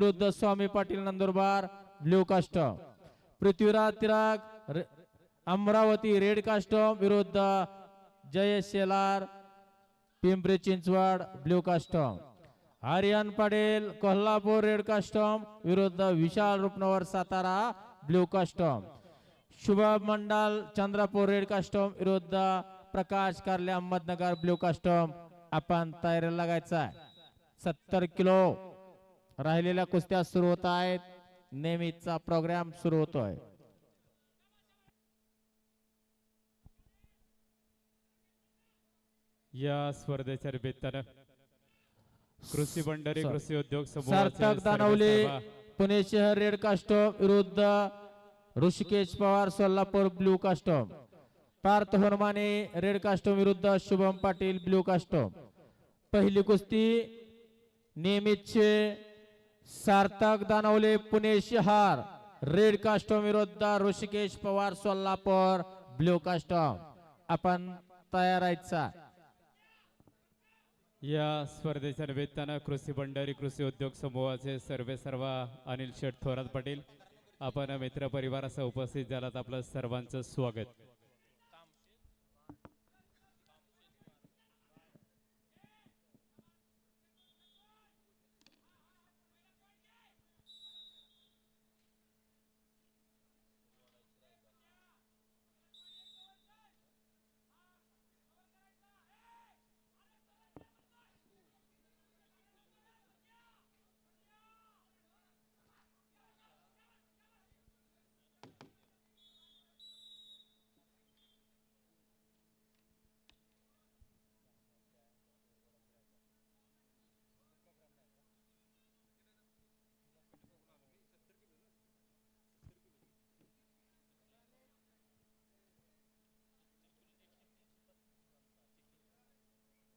विरुद्ध Swami Patil Nandurbar blue costume Prithviraj Tirag Amravati red costume विरुद्ध Jayesh Shelar Pimpri Chinchwad blue costume Aryan Patil Kolhapur red costume विरुद्ध Vishal Rupnavar Satara blue costume Shubham Mandal Chandrapur red costume विरुद्ध प्रकाश कारले Ahmednagar blue costume आपण तयारीला लागायचा सत्तर kilo. राहिलेल्या कुस्त्या सुरू होत आहेत. नेहमीचा प्रोग्राम सुरू होतोय. या स्पर्धेच्या निमित्तानं कृषी भंडारी कृषी उद्योग सार्थक दानवले पुणे शहर रेड कास्टम विरुद्ध Rishikesh Pawar Solapur blue costume. Parth Hanumane red costume विरुद्ध शुभम पाटील ब्ल्यू कास्टम. पहिली कुस्ती नेहमीचे सार्थक दानवले पुणे शहर. रेड कास्टम विरुद्ध ऋषिकेश पवार सोलापूर. ब्ल्यू कास्टम आपण तयार आहेचा या स्पर्धेच्या निमित्तानं कृषी भंडारी कृषी उद्योग समूहाचे सर्वे सर्व अनिल शेठ थोरात पाटील आपण मित्र परिवारासह उपस्थित झालात. आपलं सर्वांचं स्वागत.